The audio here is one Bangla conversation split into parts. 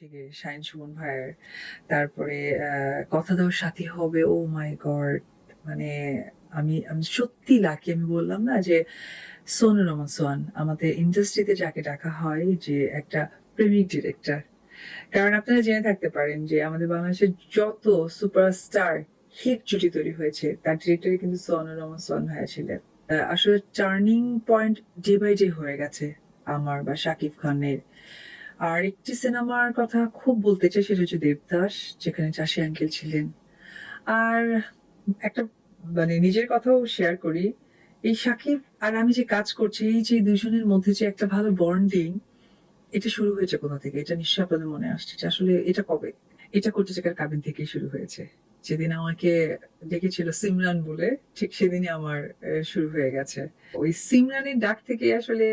হচ্ছে গিয়ে শাইন সুমন ভাইয়ের। তারপরে কথা দাও সাথী হবে ও মাই গড মানে আমি আমি সত্যি লাকি আমি বললাম না যে সোনু রহমান সোহান, আমাদের ইন্ডাস্ট্রিতে যাকে ডাকা হয় যে একটা প্রেমিক ডিরেক্টর কারণ আপনারা জেনে থাকতে পারেন যে আমাদের বাংলাদেশের যত সুপারস্টার হিট জুটি তৈরি হয়েছে, তার ডিরেক্টরে কিন্তু সোনু রহমান সোহান ভাইয়া ছিলেন। আসলে turning point day by day হয়ে গেছে আমার বা শাকিব খানের। আর একটি সিনেমার কথা খুব বলতে চাই, সেটা হচ্ছে দেবদাস, যেখানে চাষি আঙ্কেল ছিলেন। আর একটা মানে নিজের কথাও শেয়ার করি, এই সাকিব আর আমি যে কাজ করছি, এই যে দুজনের মধ্যে যে একটা ভালো বন্ডিং এটা শুরু হয়েছে কোথা থেকে? এটা নিশ্চয়ই আপনাদের মনে আসছে আসলে এটা কবে? এটা করতে চাকার কাবিন থেকেই শুরু হয়েছে? যেদিন আমাকে ডেকেছিল সিমরান বলে, ঠিক সেদিনই আমার শুরু হয়ে গেছে। ওই সিমরানের ডাক থেকে আসলে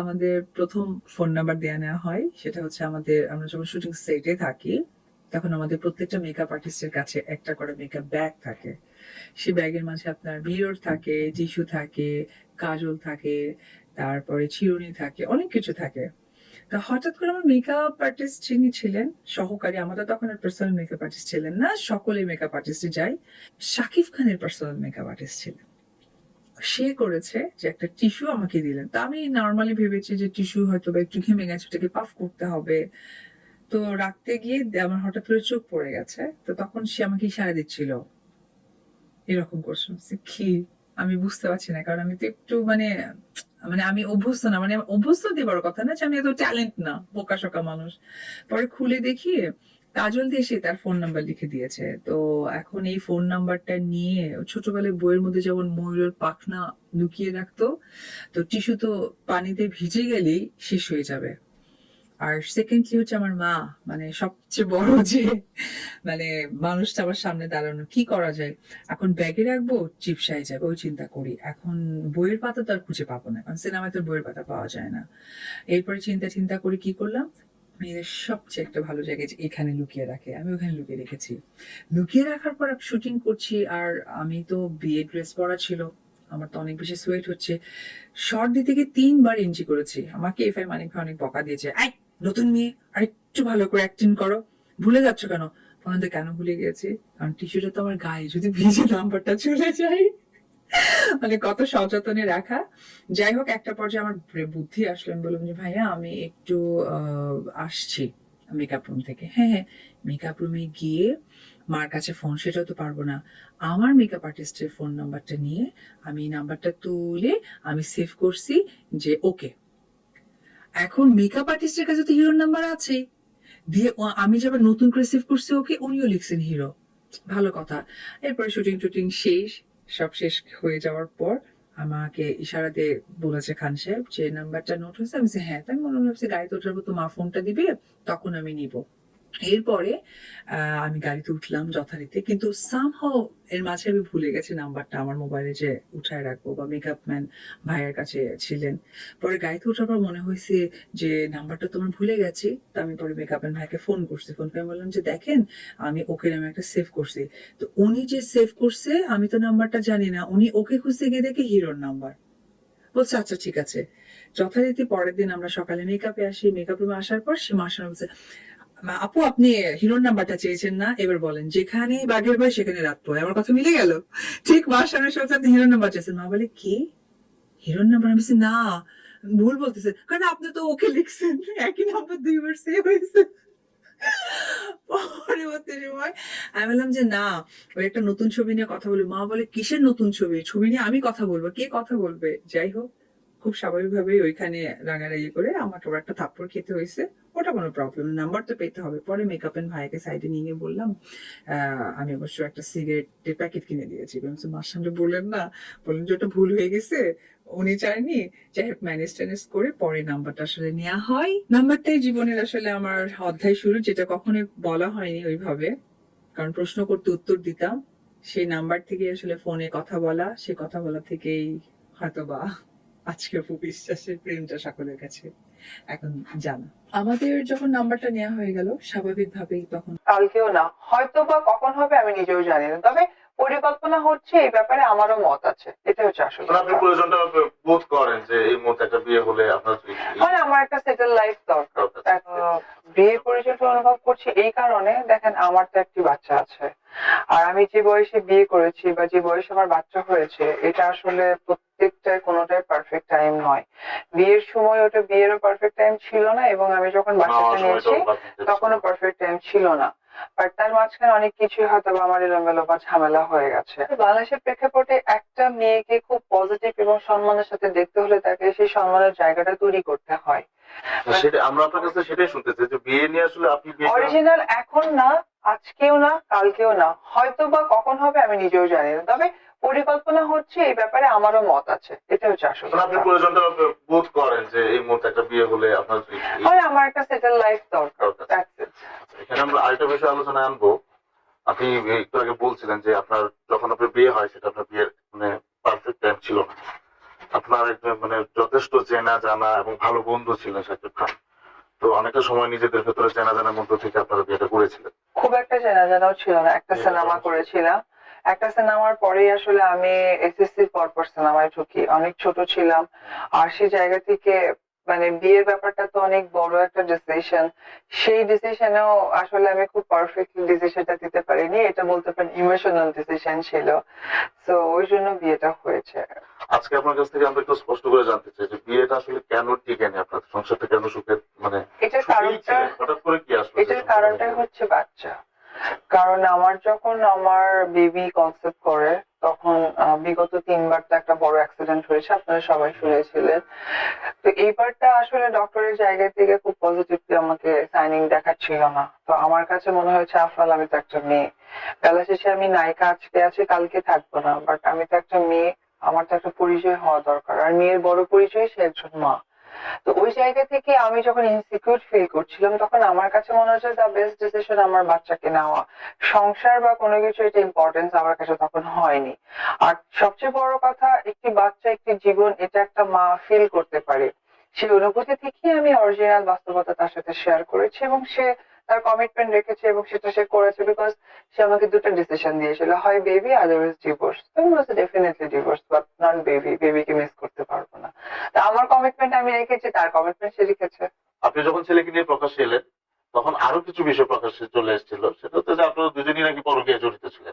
আমাদের প্রথম ফোন নাম্বার দেওয়া নেওয়া হয়। সেটা হচ্ছে আমাদের, আমরা যখন শুটিং সেটে থাকি, তখন আমাদের প্রত্যেকটা মেকআপ আর্টিস্টের কাছে একটা করে মেকআপ ব্যাগ থাকে। সে ব্যাগের মাঝে আপনার মিরর থাকে টিস্যু থাকে, কাজল থাকে, তারপরে চিরুনি থাকে, অনেক কিছু থাকে। তা হঠাৎ করে আমার মেকআপ আর্টিস্ট যিনি ছিলেন, সহকারী, আমাদের তখন আর পার্সোনাল মেকআপ আর্টিস্ট ছিলেন না সকলে মেকআপ আর্টিস্টে যাই শাকিব খানের পার্সোনাল মেকআপ আর্টিস্ট ছিলেন। সে করেছে যে একটা টিস্যু আমাকে দিলেন। তা আমি নর্মালি ভেবেছি যে টিস্যু হয়তো বা একটু ঘেমে গেছে, ওটাকে পাফ করতে হবে। তো রাখতে গিয়ে আমার হঠাৎ করে চোখ পড়ে গেছে। তো তখন সে আমাকে ইশারা দিচ্ছিল এরকম করছ। কি? আমি বুঝতে পারছি না, কারণ আমি তো একটু মানে মানে আমি অভ্যস্ত না মানে অভ্যস্ত দিয়ে বড় কথা না যে আমি এত ট্যালেন্ট না বোকা শোকা মানুষ। পরে খুলে দেখি কাজল দিয়ে সে তার ফোন নাম্বার লিখে দিয়েছে। তো এখন এই ফোন নাম্বারটা নিয়ে ছোটবেলায় বইয়ের মধ্যে যেমন ময়ূরের পাখনা লুকিয়ে রাখতো, তো টিস্যু তো পানিতে ভিজে গেলেই শেষ হয়ে যাবে। আর সেকেন্ডলি হচ্ছে আমার মা? মানে সবচেয়ে বড় যে মানে মানুষটা আমার সামনে দাঁড়ানো, কি করা যায়? এখন ব্যাগে রাখব চিপসাই যাবে, ওই চিন্তা করি। এখন বইয়ের পাতা তো আর খুঁজে পাবো না, কারণ সিনেমায় তো বইয়ের পাতা পাওয়া যায় না। এরপরে চিন্তা চিন্তা করে কি করলাম? মেয়েদের সবচেয়ে একটা ভালো জায়গায় যে এখানে লুকিয়ে রাখে। আমি ওখানে লুকিয়ে রেখেছি। লুকিয়ে রাখার পর শুটিং করছি, আর আমি তো বিয়ে ড্রেস পরা ছিল। আমার তো অনেক বেশি সোয়েট হচ্ছে। শর্ট দিতে গিয়ে তিনবার এন্ট্রি করেছি। আমাকে এফ আই মানিক অনেক বকা দিয়েছে আই নতুন মেয়ে আর একটু ভালো করে অ্যাক্টিং করো। ভুলে যাচ্ছ কেন? তো কেন ভুলে গেছি? কারণ টিস্যুটা তো আমার গায়ে, যদি ভিজে নাম্বারটা চলে যায়। মানে কত সযত্নে রাখা। যাই হোক, একটা পর্যায়ে আমার বুদ্ধি আসলো। আমি বললাম যে, ভাইয়া, আমি একটু আসছি মেকআপ রুম থেকে। হ্যাঁ হ্যাঁ মেকআপ রুমে গিয়ে মার কাছে ফোন সেটাও তো পারব না। আমার মেকআপ আর্টিস্টের ফোন নাম্বারটা নিয়ে আমি এই নাম্বারটা তুলে আমি সেভ করছি যে ওকে এখন মেকআপ আর্টিস্টের কাছে তো হিরোর নাম্বার আছে দিয়ে আমি যাবার নতুন করে সেভ করছি ওকে, উনিও লিখছেন হিরো ভালো কথা। এরপরে শুটিং টুটিং শেষ, সব শেষ হয়ে যাওয়ার পর আমাকে ইশারা দিয়ে বলেছে খান সাহেব যে নাম্বারটা নোট হয়েছে? আমি হ্যাঁ তাই মনে হচ্ছে গাড়িতে ওঠার মতো মা ফোনটা দিবে, তখন আমি নিব। এরপরে আমি গাড়িতে উঠলাম যথারীতি, কিন্তু সামহাও এর মাঝে আমি ভুলে গেছি নাম্বারটা, আমার মোবাইলে যে উঠায় রাখব বা মেকআপ ম্যান ভাইয়ের কাছে ছিলেন। পরে গাড়িতে ওঠার পর মনে হয়েছে যে নাম্বারটা তোমার ভুলে গেছি, তো আমি পরে মেকআপ ম্যান ভাইকে ফোন করছি। ফোন করে বললাম যে, দেখেন, আমি ওকে নামে একটা সেভ করছি। তো উনি যে সেভ করছে, আমি তো নাম্বারটা জানি না, উনি ওকে খুঁজতে গিয়ে দেখে হিরোর নাম্বার। বলছে আচ্ছা ঠিক আছে। যথারীতি পরের দিন আমরা সকালে মেকআপে আসি মেকআপ রুমে আসার পর সে মাসা বলছে "মা- আপু, আপনি হিরোর নাম্বারটা চেয়েছেন না? এবার বলেন যেখানে বাঘের ভয় সেখানে রাত পয় আমার কথা মিলে গেল? ঠিক মাস সামনে আপনি হিরোর নাম্বার চেয়েছেন। মা বলে, কি? হিরোর নাম্বার? আমি না, ভুল বলতেছে। কারণ আপনি তো ওকে লিখছেন। একই নাম্বার দুইবার সেভ হয়েছে। আমি বললাম যে, না, ওই একটা নতুন ছবি নিয়ে কথা বলি। মা বলে, কিসের নতুন ছবি? ছবি নিয়ে আমি কথা বলব। কে কথা বলবে? যাই হোক, খুব স্বাভাবিকভাবেই ওইখানে রাগারাগি করে আমাকে একটা থাপ্পড় খেতে হয়েছে। ওটা কোনো প্রবলেম নাম্বার তো পেতে হবে। পরে মেকআপ এন্ড ভাইকে সাইডে নিয়ে গিয়ে বললাম আমি অবশ্য একটা সিগারেটের প্যাকেট কিনে দিয়েছি। মার সামনে বললেন না। বললেন যে ওটা ভুল হয়ে গেছে, উনি চায়নি যাই হোক ম্যানেজ ট্যানেজ করে পরে নাম্বারটা আসলে নেওয়া হয়। নাম্বারটাই জীবনের আসলে আমার অধ্যায় শুরু, যেটা কখনোই বলা হয়নি ওইভাবে। কারণ প্রশ্ন করতে উত্তর দিতাম, সেই নাম্বার থেকে আসলে ফোনে কথা বলা, সে কথা বলা থেকেই হয়তো বা আজকে অপু বিশ্বাসের প্রেমটা সকলের কাছে। এখন জানা। আমাদের যখন নাম্বারটা নেওয়া হয়ে গেল স্বাভাবিকভাবেই তখন কালকেও না হয়তো বা কখন হবে আমি নিজেও জানি না তবে পরিকল্পনা হচ্ছে এই ব্যাপারে আমারও মত আছে এটা হচ্ছে আসল মানে আপনি প্রয়োজনটা বোধ করেন যে এই মুহূর্তে একটা বিয়ে হলে আপনার মানে আমার একটা সেটেল লাইফ দরকার। বিয়ের পরিচয়টা অনুভব করছি এই কারণে দেখেন আমার তো একটি বাচ্চা আছে। আর আমি যে বয়সে বিয়ে করেছি বা যে বয়সে আমার বাচ্চা হয়েছে এটা আসলে প্রত্যেকটাই কোনোটাই পারফেক্ট টাইম নয়। বিয়ের সময় ওটা বিয়েরও পারফেক্ট টাইম ছিল না এবং আমি যখন বাচ্চাটা নিয়েছি তখনও পারফেক্ট টাইম ছিল না। বাট তার মাঝখানে অনেক কিছুই হয়তো বা আমার এলোমেলো বা ঝামেলা হয়ে গেছে। বাংলাদেশের প্রেক্ষাপটে একটা মেয়েকে খুব পজিটিভ এবং সম্মানের সাথে দেখতে হলে তাকে সেই সম্মানের জায়গাটা তৈরি করতে হয়। সেটা আমরা আপনার কাছে সেটাই শুনতে চাই যে বিয়ে নিয়ে আসলে আপনি অরিজিনাল এখন না আজকেও না কালকেও না। হয়তো বা কখন হবে আমি নিজেও জানি না। তবে পরিকল্পনা হচ্ছে এই ব্যাপারে আমারও মত আছে। এটা হচ্ছে আসল মানে আপনি প্রয়োজনটা বোধ করেন যে এই মুহূর্তে একটা বিয়ে হলে আপনার আমার একটা সেটেল লাইফ দরকার. এখানে আমরা আরেকটা বিষয় আলোচনায় আনব। আপনি একটু আগে বলছিলেন যে আপনার যখন আপনার বিয়ে হয় সেটা আপনার বিয়ের মানে পারফেক্ট টাইম ছিল না। আপনার একজন মানে যথেষ্ট চেনা জানা এবং ভালো বন্ধু ছিলেন শাকিব খান। তো অনেকটা সময় নিজেদের ভেতরে চেনা জানার মধ্য থেকে আপনারা বিয়েটা করেছিলেন। খুব একটা চেনা জানাও ছিল না। একটা সিনেমা করেছিলাম। একটা সিনেমার পরেই আসলে আমি এসএসসি পর পর সিনেমায় ঢুকি। অনেক ছোট ছিলাম। আর সেই জায়গা থেকে মানে বিয়ের ব্যাপারটা তো অনেক বড় একটা ডিসিশন সেই ডিসিশনেও আসলে আমি খুব পারফেক্টলি ডিসিশনটা দিতে পারিনি। এটা বলতে পারেন ইমোশনাল ডিসিশন ছিল। তো ওই জন্য বিয়েটা হয়েছে। আজকে আপনার কাছ থেকে আমরা একটু স্পষ্ট করে জানতে চাই যে বিয়েটা আসলে কেন টিকেনি আপনার? সংসারটা কেন সুখে মানে এটার কারণটা হঠাৎ করে কি আসলো? এটার কারণটাই হচ্ছে বাচ্চা। কারণ আমার যখন আমার বেবি কনসেপ্ট করে, তখন বিগত তিনবার তো একটা বড় অ্যাক্সিডেন্ট হয়েছে, আপনারা সবাই শুনেছিলেন। তো এইবারটা আসলে ডক্টরের জায়গা থেকে খুব পজিটিভলি আমাকে সাইনিং দেখাচ্ছিল না। তো আমার কাছে মনে হয়েছে আফরাল আমি তো একটা মেয়ে। বেলা শেষে আমি নায়িকা আজকে আছে, কালকে থাকব না। বাট আমি তো একটা মেয়ে, আমার তো একটা পরিচয় হওয়া দরকার। আর মেয়ের বড় পরিচয় সে একজন মা। তো ওই জায়গা থেকে আমি যখন ইনসিকিউর ফিল করছিলাম, তখন আমার কাছে মনে হচ্ছে দ্য বেস্ট ডিসিশন আমার বাচ্চাকে নেওয়া। সংসার বা কোনো কিছু এটা ইম্পর্টেন্স আমার কাছে তখন হয়নি। আর সবচেয়ে বড় কথা, একটি বাচ্চা, একটি জীবন, এটা একটা মা ফিল করতে পারে। সেই অনুভূতি থেকেই আমি অরিজিনাল বাস্তবতা তার সাথে শেয়ার করেছি এবং সে তার কমিটমেন্ট রেখেছে এবং সেটা সে করেছে বিকজ সে আমাকে দুটো ডিসিশন দিয়েছিল, হয় baby otherwise divorce definitely divorce but not baby বেবিকে মিস করতে পারব। তা আমার কমিটমেন্ট আমি রেখেছি তার কমিটমেন্ট সে রেখেছে। আপনি যখন ছেলেকে নিয়ে প্রকাশ্যে এলেন তখন আরও কিছু বিষয় প্রকাশ্যে চলে এসেছিল। সেটা হচ্ছে যে আপনারা দুজনই নাকি পরকীয়া জড়িত ছিলেন।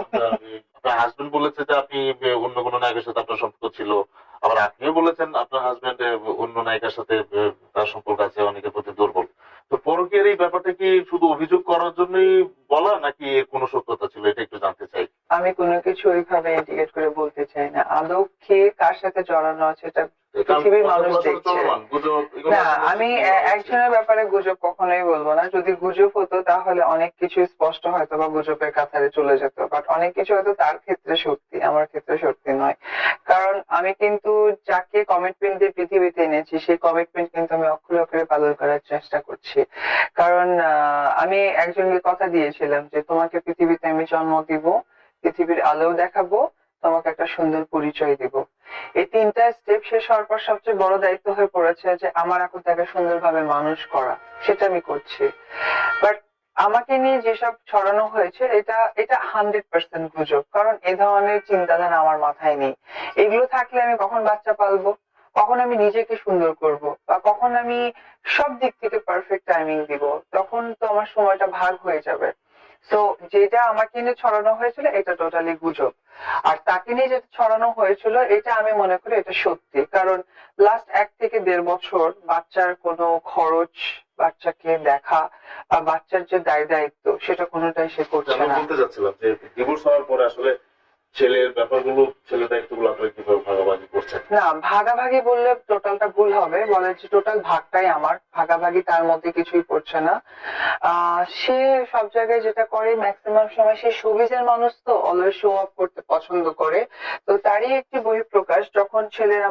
আপনার- আপনার হাজবেন্ড বলেছে যে আপনি অন্য কোনো নায়কের সাথে আপনার সম্পর্ক ছিল। আবার আপনিও বলেছেন আপনার হাজবেন্ড অন্য নায়িকার সাথে তার সম্পর্ক আছে অনেকের প্রতি দুর্বল। তো পরকীয়ার এই ব্যাপারটা কি শুধু অভিযোগ করার জন্যই বলা নাকি কোনো সত্যতা ছিল? এটা একটু জানতে চাই। আমি কোনো কিছু ওইভাবে ইন্ডিকেট করে বলতে চাই না। আদৌ কে কার সাথে জড়ানো আছে এটা না আমি। একজনের ব্যাপারে গুজব কখনোই বলব না। যদি গুজব হতো তাহলে অনেক কিছু স্পষ্ট হয়তো বা গুজবের কাতারে চলে যেত। বাট অনেক কিছু হয়তো তার ক্ষেত্রে সত্যি আমার ক্ষেত্রে সত্যি নয়। কারণ আমি কিন্তু যাকে কমিটমেন্ট দিয়ে পৃথিবীতে এনেছি সেই কমিটমেন্ট কিন্তু আমি অক্ষরে অক্ষরে পালন করার চেষ্টা করছি। কারণ আহ, আমি একজনকে কথা দিয়েছিলাম যে তোমাকে পৃথিবীতে আমি জন্ম দিব পৃথিবীর আলো দেখাবো তোমাকে একটা সুন্দর পরিচয় দিব। এই তিনটা স্টেপ শেষ হওয়ার পর সবচেয়ে বড় দায়িত্ব হয়ে পড়েছে যে, আমার এখন তাকে সুন্দরভাবে মানুষ করা। সেটা আমি করছি। বাট আমাকে নিয়ে যেসব ছড়ানো হয়েছে, এটা এটা হান্ড্রেড পার্সেন্ট গুজব। কারণ এ ধরনের চিন্তাধারা আমার মাথায় নেই। এগুলো থাকলে আমি কখন বাচ্চা পালবো? কখন আমি নিজেকে সুন্দর করব? বা কখন আমি সব দিক থেকে পারফেক্ট টাইমিং দিব? তখন তো আমার সময়টা ভাগ হয়ে যাবে। তো যেটা আমাকে নিয়ে ছড়ানো হয়েছিল এটা টোটালি গুজব। আর তাকে নিয়ে যেটা ছড়ানো হয়েছিল এটা আমি মনে করি এটা সত্যি। কারণ লাস্ট এক থেকে দেড় বছর বাচ্চার কোনো খরচ বাচ্চাকে দেখা বা বাচ্চার যে দায় দায়িত্ব সেটা কোনোটাই সে করছে না। বলতে চাচ্ছিলাম যে ডিভোর্স হওয়ার পরে আসলে ছেলের ব্যাপারগুলো ছেলের দায়িত্বগুলো আপনারা কীভাবে ভাগাভাগি করছেন? না, ভাগাভাগি বললে টোটালটা ভুল হবে বলে যে টোটাল ভাগটাই আমার। ভাগাভাগি তার মধ্যে কিছুই পড়ছে না। সে সব জায়গায় যেটা করে ম্যাক্সিমাম সময় সে শোবিজের মানুষ তো অলওয়েজ শো অফ করতে পছন্দ করে। তো তারই একটি বহিঃপ্রকাশ, যখন ছেলেরা